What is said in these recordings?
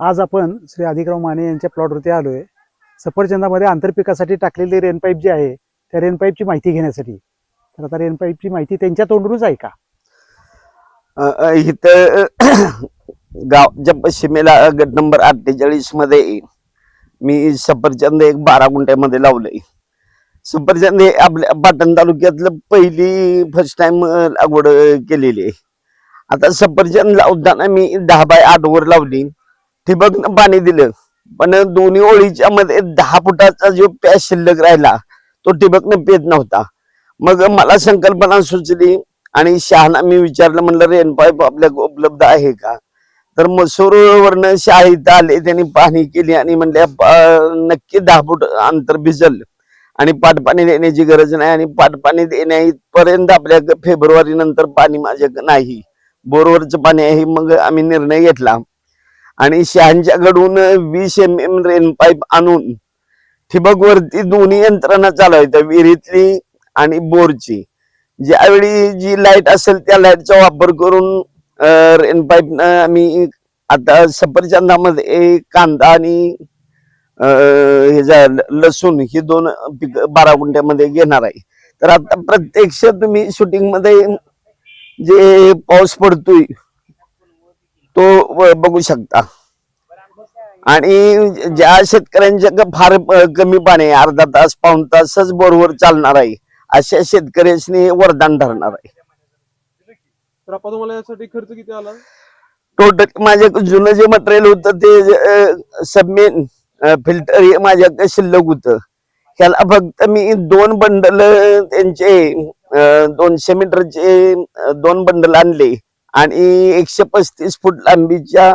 आज आपण श्री अधिकराव माने यांच्या प्लॉटवरती आलो आहे सफरचंदामध्ये आंतरपिकासाठी टाकलेली रेनपाईप जी आहे त्या रेनपाईपची माहिती घेण्यासाठी. तर आता रेनपाईपची माहिती त्यांच्या तोंडूनच आहे का? इथं गाव जब गावच्या गट नंबर अठ्ठेचाळीसमध्ये मी सफरचंद एक बारा गुंठ्यामध्ये लावलंय. सफरचंद हे आपल्या पाटण तालुक्यातलं पहिली फर्स्ट टाइम लागवड केलेली आहे. आता सफरचंद लावताना मी दहा बाय आठ वर लावली. ठिबकनं पाणी दिलं. पण दोन्ही ओळीच्या मध्ये दहा फुटाचा जो प्यास शिल्लक राहिला तो ठिबकनं पेत नव्हता. मग मला संकल्पना सुचली आणि शहाना मी विचारलं म्हणलं रेन पाईप आपल्या उपलब्ध आहे का? तर मसूरवरनं शाळेत आले त्यांनी पाहणी केली आणि म्हणले नक्की दहा फूट अंतर भिजल आणि पाटपाणी देण्याची गरज नाही आणि पाटपाणी देण्यापर्यंत आपल्या फेब्रुवारी नंतर पाणी माझ्याकडे नाही. बोरवरचं पाणी आहे. मग आम्ही निर्णय घेतला. आणि शहांच्याकडून वीस एम एम रेन पाईप आणून ठिबकवरती दोन्ही यंत्रणा चालवायच्या विहिरीतली आणि बोरची. ज्यावेळी जी लाइट असेल त्या लाईटचा वापर करून रेन पाईप आम्ही आता सफरचंदामध्ये कांदा आणि हे लसूण ही दोन पिक बारा गुंठ्यामध्ये घेणार आहे. तर आता प्रत्यक्ष तुम्ही शूटिंगमध्ये जे पाऊस पडतोय तो बघू शकता. आणि ज्या शेतकऱ्यांच्या फार कमी पाणी अर्धा तास पाऊण तासच बोरवर चालणार आहे अशा शेतकऱ्यांनी वरदान ठरणार आहे. तर आपण तुम्हाला यासाठी खर्च किती आला? टोटल माझ्या जुनं जे मटेरियल होतं ते सबमेन फिल्टर हे माझ्याकडे शिल्लक होतं. ह्याला फक्त मी दोन बंडल त्यांचे दोनशे मीटरचे दोन बंडल आणले. आणि एकशे पस्तीस फूट लांबीच्या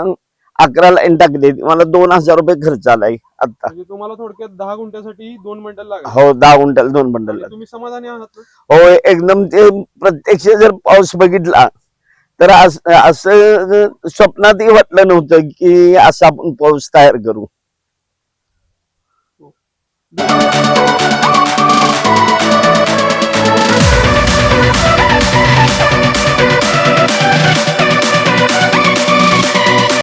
अकरा लाईन टाकले मला दोन हजार रुपये खर्च आलाय आता. म्हणजे तुम्हाला थोडक्यात दहा गुंठ्यासाठी दोन मिनिटं लागेल. हो दहा गुंठ्याला दोन बंडल म्हणजे तुम्ही समाधानी आहात ना? हो एकदम ते प्रत्यक्ष जर पाऊस बघितला तर अस- असं स्वप्नातही वाटलं नव्हतं की असा आपण पाऊस तयार करू.